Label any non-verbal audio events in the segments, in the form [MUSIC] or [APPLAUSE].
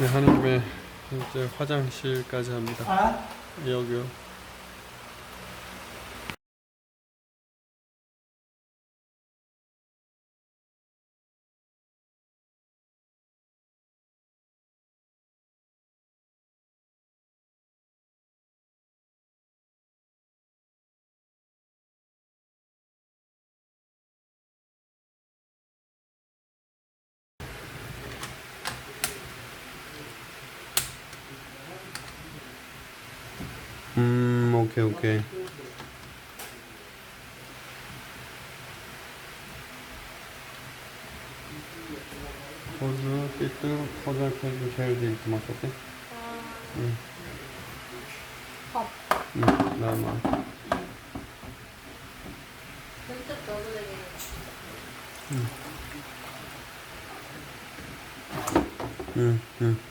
네, 김에 이제 화장실까지 합니다. 여기요. Mm, okay, okay. Chodzę, ty tu, chodzę jak ktoś by chciał dzielić. Mm. Hop. Mm, daj mam. Mm. Mm, mm.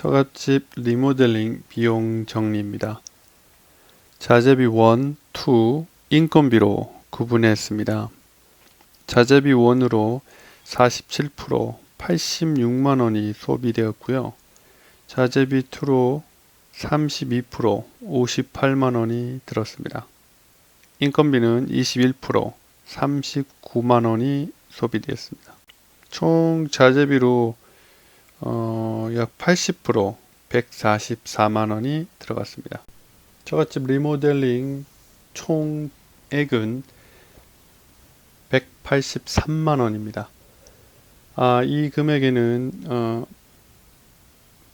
처갓집 리모델링 비용 정리입니다. 자재비 1, 2, 인건비로 구분했습니다. 자재비 1으로 47% 86만 원이 소비되었고요. 자재비 2로 32% 58만 원이 들었습니다. 인건비는 21% 39만 원이 소비되었습니다. 총 자재비로 어, 약 80% 144만 원이 들어갔습니다. 처갓집 리모델링 총액은 183만 원입니다. 아, 이 금액에는 어,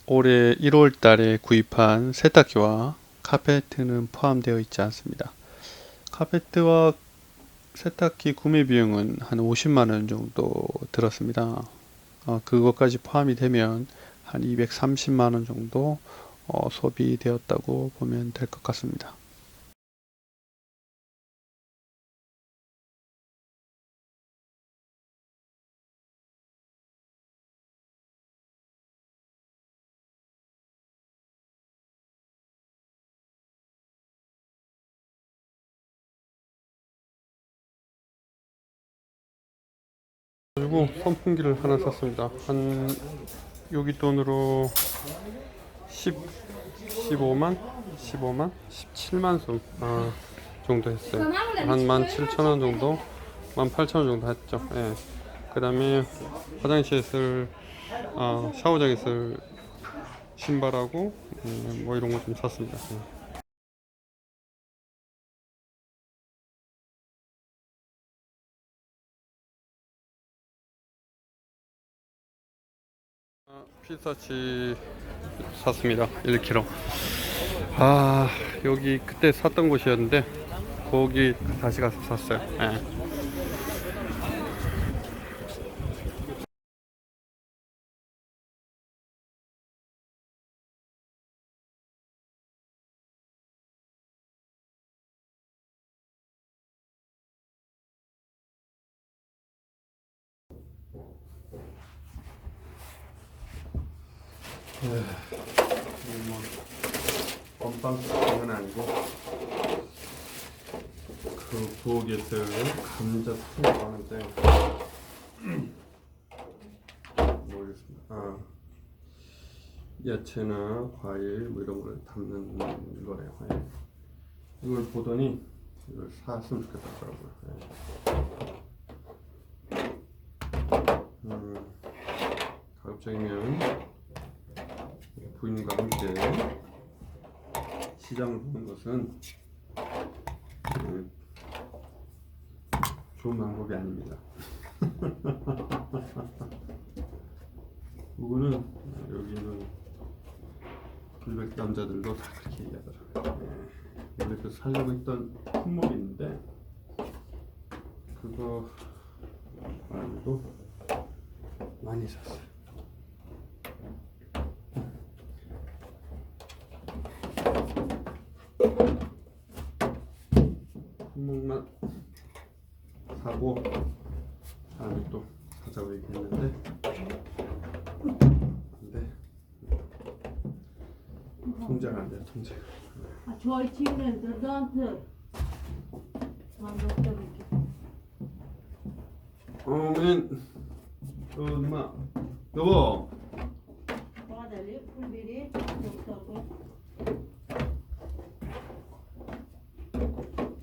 올해 1월 달에 구입한 세탁기와 카페트는 포함되어 있지 않습니다. 카페트와 세탁기 구매 비용은 한 50만 원 정도 들었습니다. 어, 그것까지 포함이 되면 한 230만 원 정도 어, 소비되었다고 보면 될 것 같습니다. 그리고 선풍기를 하나 샀습니다. 한 여기 돈으로 10, 15만, 15만, 17만 송 아, 정도 했어요. 한 17,000원 정도, 18,000원 정도 했죠. 예. 그다음에 화장실에 쓸 아, 샤워장에 쓸 신발하고 음, 뭐 이런 거 좀 샀습니다. 예. 피스타치 샀습니다. 1kg. 아, 여기 그때 샀던 곳이었는데 거기 다시 가서 샀어요. 예. 뭐 건빵은 아니고 그 부엌에서 감자 튀김 하는데 [CLEARS THROAT] 모르겠습니다. 아, 야채나 과일 뭐 이런 걸 담는 거래요. 예. 이걸 보더니 이걸 샀으면 좋겠다 더라고요. 예. 음, 가급적이면 부인과 함께 시장을 보는 것은 그, 좋은 방법이 아닙니다. [LAUGHS] 그거는 여기는 불백 남자들도 다 그렇게 얘기하더라고요. 예. 원래 그 살려고 했던 품목이 있는데 그거 말고도 많이 샀어요. 품목만 사고 다음에 또 사자고 얘기했는데 안돼 통제가 안돼 통제가 Ha, çay içeyim de dantı. Mandatta bir 어맨 어 누나 여보 Badeli, pul biri, doktor.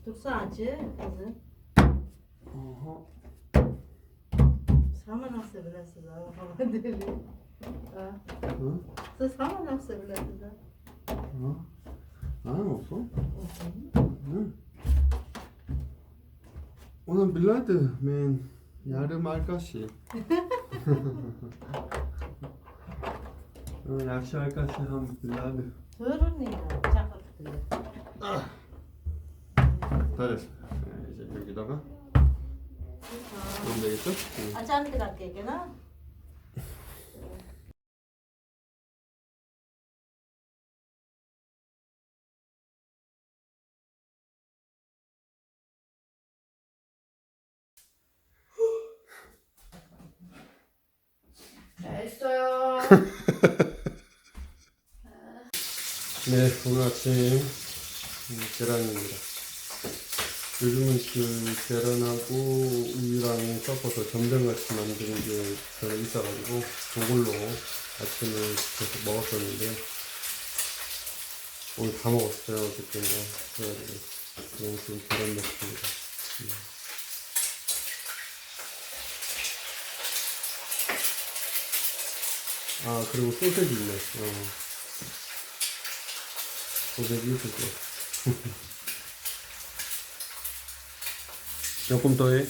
Dursa acı kızım. 어허 Sama nasıl bilesiniz ha? Badeli. Ha. 어? Siz sama nasıl bilesiniz ha? 어? 나는 없어. 응. 오늘 밀라드 맨 야름 알까시? 어 야시 알까시 한 밀라드 ya? Çakır tutuyor. 다 됐어 네, 이제 여기다가. 넣으면 되겠죠? 응. Açan bir dakika 됐어요. [LAUGHS] 네, 오늘 아침 음, 계란입니다. 요즘은 그 계란하고 우유랑 섞어서 점정같이 만드는 게 저는 있어가지고 그걸로 아침을 계속 먹었었는데 오늘 다 먹었어요 어저께인가 그래가지고 그냥 지금 계란 먹습니다. 음. 아 그리고 소세지 있네. 어. 소세지 있을게. 조금 [LAUGHS] 더 해.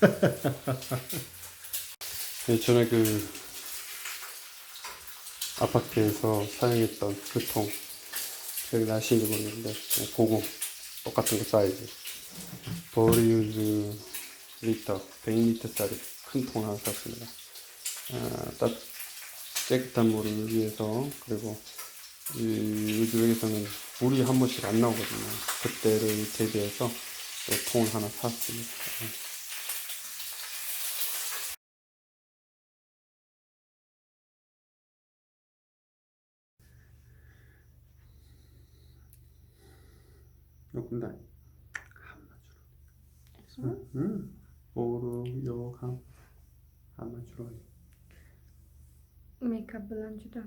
[LAUGHS] 예전에 그 아파트에서 사용했던 그 통, 기억이 나시는지 모르겠는데, 네, 그거 똑같은 거 사이즈. 버리우즈 리터, 100리터 짜리 큰 통 하나 샀습니다. 아, 따, 깨끗한 물을 위해서, 그리고 이 우즈벡에서는 물이 한 번씩 안 나오거든요. 그때를 대비해서 이 통을 하나 샀습니다. 네. 조금 더 한마디로. 응. 오르 요 감 한마디로. Make-up blanchıda.